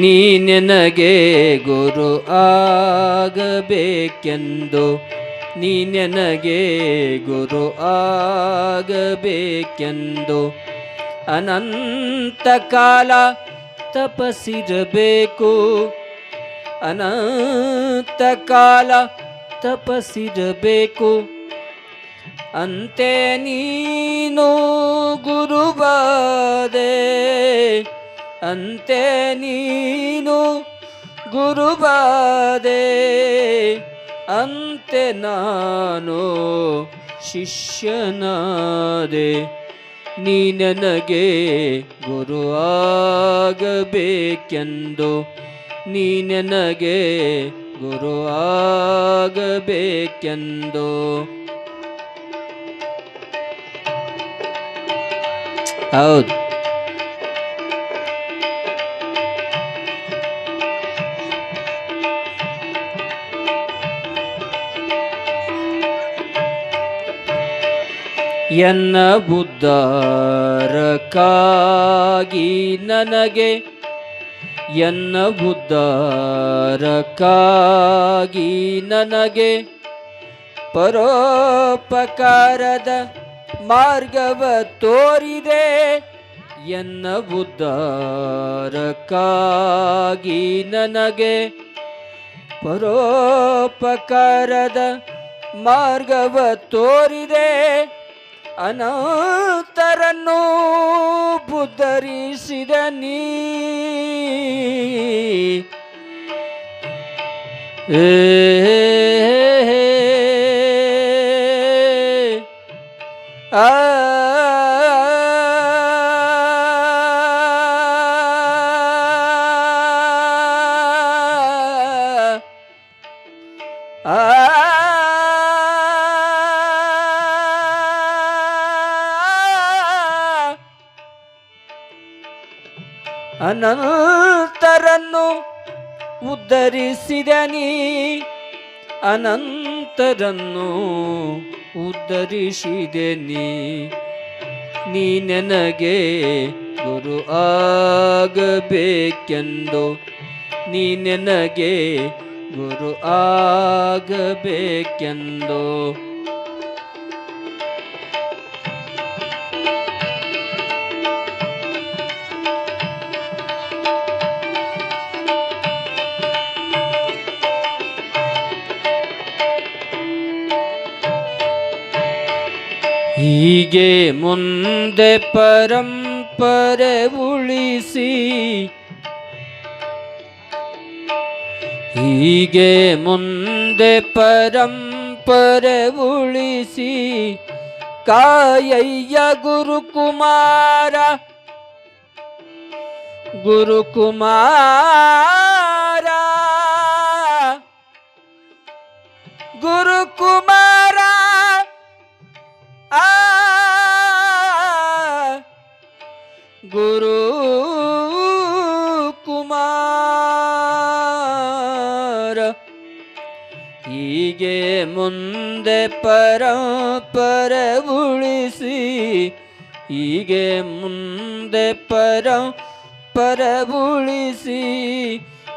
ನೀ ನನಗೆ ಗುರು ಆಗಬೇಕೆಂದು, ನೀ ನನಗೆ ಗುರು ಆಗಬೇಕೆಂದು. ಅನಂತ ಕಾಲ ತಪಸ್ಸಿರಬೇಕು ಅನಂತ ಕಾಲ ತಪಸ್ಸಿರಬೇಕು ಅಂತೆ ನೀನು ಗುರುಬಾದೆ ಅಂತೆ ನೀನು ಗುರುಬಾದೆ, ಅಂತೆ ನಾನು ಶಿಷ್ಯನಾದೆ, ನೀ ನನಗೆ ಗುರು ಆಗಬೇಕೆಂದು, ನೀ ನನಗೆ ಗುರು ಆಗಬೇಕೆಂದು. ಹೌದು. ಎನ್ನ ಬುದ್ಧಾರಕ್ಕಾಗಿ ನನಗೆ, ಎನ್ನ ಬುದ್ಧಾರಕ್ಕಾಗಿ ನನಗೆ ಪರೋಪಕಾರದ ಮಾರ್ಗವ ತೋರಿದೆ. ಎನ್ನ ಬುದ್ಧಾರಕ್ಕಾಗಿ ನನಗೆ ಪರೋಪಕಾರದ ಮಾರ್ಗವ ತೋರಿದೆ. ಅನಂತರನ್ನು ಬುದ್ಧರಿಸಿದ ನೀ ಆ ಆ ಅನಂತರನ್ನು ಉದ್ಧರಿಸಿದ ನೀ. ಅನಂತರನ್ನು ಉದ್ಧರಿಸಿದೆ ನೀ. ನನಗೆ ಗುರು ಆಗಬೇಕೆಂದು. ನೀ ನನಗೆ ಗುರು ಆಗಬೇಕೆಂದು. ಹೀಗೆ ಮುಂದೆ ಪರಂಪರೆ ಉಳಿಸಿ ಹೀಗೆ ಮುಂದೆ ಪರಂಪರೆ ಉಳಿಸಿ ಕಾಯಯ್ಯ ಗುರುಕುಮಾರ ಗುರುಕುಮಾರ ಗುರುಕುಮಾರ. ಗುರು ಕುಮಾರ. ಹೀಗೆ ಮುಂದೆ ಪರಂಪರ ಉಳಿಸಿ ಹೀಗೆ ಮುಂದೆ ಪರಂಪರ ಉಳಿಸಿ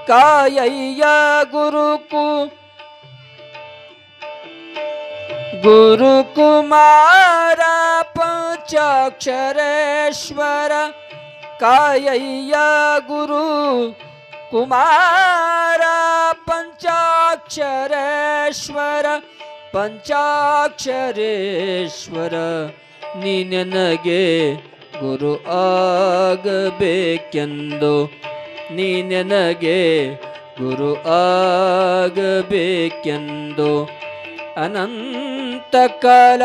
ಕಾಯಯ್ಯ ಗುರುಕು ಗುರುಕುಮಾರ ಪಂಚಾಕ್ಷರೇಶ್ವರ. ಕಾಯಯ್ಯ ಗುರು ಕುಮಾರ ಪಂಚಾಕ್ಷರೇಶ್ವರ ಪಂಚಾಕ್ಷರೇಶ್ವರ ನೀನನಗೆ ಗುರು ಆಗಬೇಕೆಂದು ನೀನೆನಗೆ ಗುರು ಆಗಬೇಕೆಂದು ಅನಂತ ಕಾಲ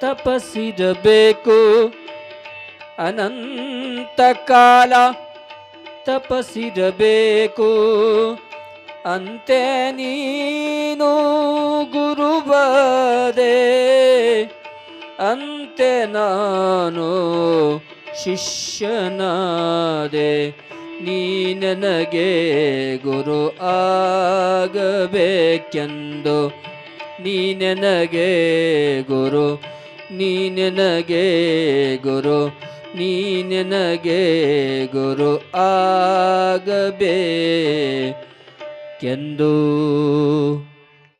ತಪಸ್ಸಿರಬೇಕು ಅನಂತ ಕಾಲ ತಪಸಿರಬೇಕು. ಅಂತೆ ನೀನು ಗುರುವದೆ. ಅಂತೆ ನಾನು ಶಿಷ್ಯನಾದೆ. ನೀ ನನಗೆ ಗುರು ಆಗಬೇಕೆಂದು. ನೀ ನನಗೆ ಗುರು, ನೀ ನನಗೆ ಗುರು. ನನಗೆ ಗುರು ಆಗಬೇಕೆಂದು